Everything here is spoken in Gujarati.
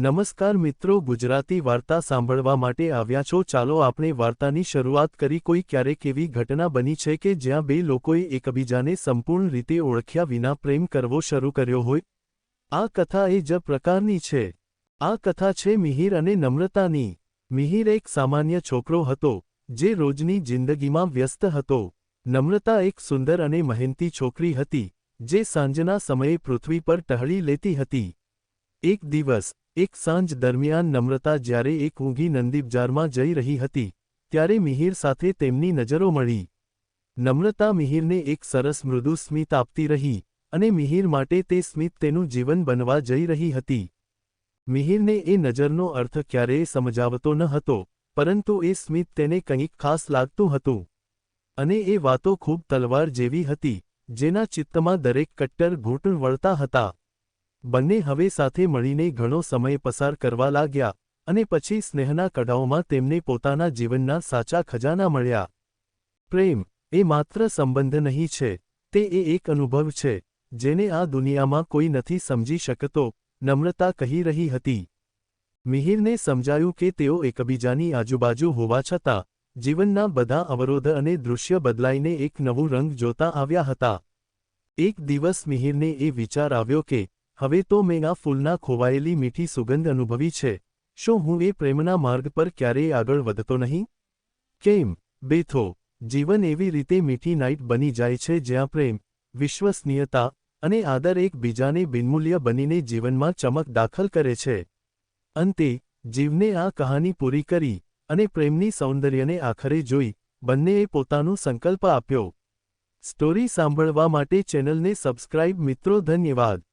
નમસ્કાર મિત્રો, ગુજરાતી વાર્તા સાંભળવા માટે આવ્યા છો. ચાલો આપણે વાર્તાની શરૂઆત કરી. કોઈ ક્યારેક એવી ઘટના બની છે કે જ્યાં બે લોકોએ એકબીજાને સંપૂર્ણ રીતે ઓળખ્યા વિના પ્રેમ કરવો શરૂ કર્યો હોય? આ કથા એ જ પ્રકારની છે. આ કથા છે મિહિર અને નમ્રતાની. મિહિર એક સામાન્ય છોકરો હતો, જે રોજની જિંદગીમાં વ્યસ્ત હતો. નમ્રતા એક સુંદર અને મહેનતી છોકરી હતી, જે સાંજના સમયે પૃથ્વી પર ટહળી લેતી હતી. એક દિવસ એક સાંજ દરમિયાન નમ્રતા જ્યારે એક ઊંઘી નંદીપજારમાં જઈ રહી હતી, ત્યારે મિહિર સાથે તેમની નજરો મળી. નમ્રતા મિહિરને એક સરસ મૃદુ સ્મિત આપતી રહી અને મિહિર માટે તે સ્મિત તેનું જીવન બનવા જઈ રહી હતી. મિહિરને એ નજરનો અર્થ ક્યારેય સમજાવતો ન હતો, પરંતુ એ સ્મિત તેને કંઈક ખાસ લાગતું હતું. અને એ વાતો ખૂબ તલવાર જેવી હતી, જેના ચિત્તમાં દરેક કટ્ટર ઘૂંટણ વળતા હતા. બંને હવે સાથે મળીને ઘણો સમય પસાર કરવા લાગ્યા અને પછી સ્નેહના કડાઓમાં તેમને પોતાના જીવનના સાચા ખજાના મળ્યા. પ્રેમ એ માત્ર સંબંધ નહીં છે, તે એ એક અનુભવ છે, જેને આ દુનિયામાં કોઈ નથી સમજી શકતો, નમ્રતા કહી રહી હતી. મિહિરને સમજાયું કે તેઓ એકબીજાની આજુબાજુ હોવા છતાં, જીવનના બધા અવરોધ અને દૃશ્ય બદલાઈને એક નવું રંગ જોતા આવ્યા હતા. એક દિવસ મિહિરને એ વિચાર આવ્યો કે હવે તો મેં આ ફૂલના ખોવાયેલી મીઠી સુગંધ અનુભવી છે. શું હું એ પ્રેમના માર્ગ પર ક્યારેય આગળ વધતો નહીં? કેમ? બેથો, જીવન એવી રીતે મીઠી નાઇટ બની જાય છે જ્યાં પ્રેમ, વિશ્વસનીયતા અને આદર એકબીજાને બિનમૂલ્ય બનીને જીવનમાં ચમક દાખલ કરે છે. અંતે, જીવને આ કહાની પૂરી કરી અને પ્રેમની સૌંદર્યને આખરે જોઈ બંનેએ પોતાનું સંકલ્પ આપ્યો. સ્ટોરી સાંભળવા માટે ચેનલને સબસ્ક્રાઇબ મિત્રો, ધન્યવાદ.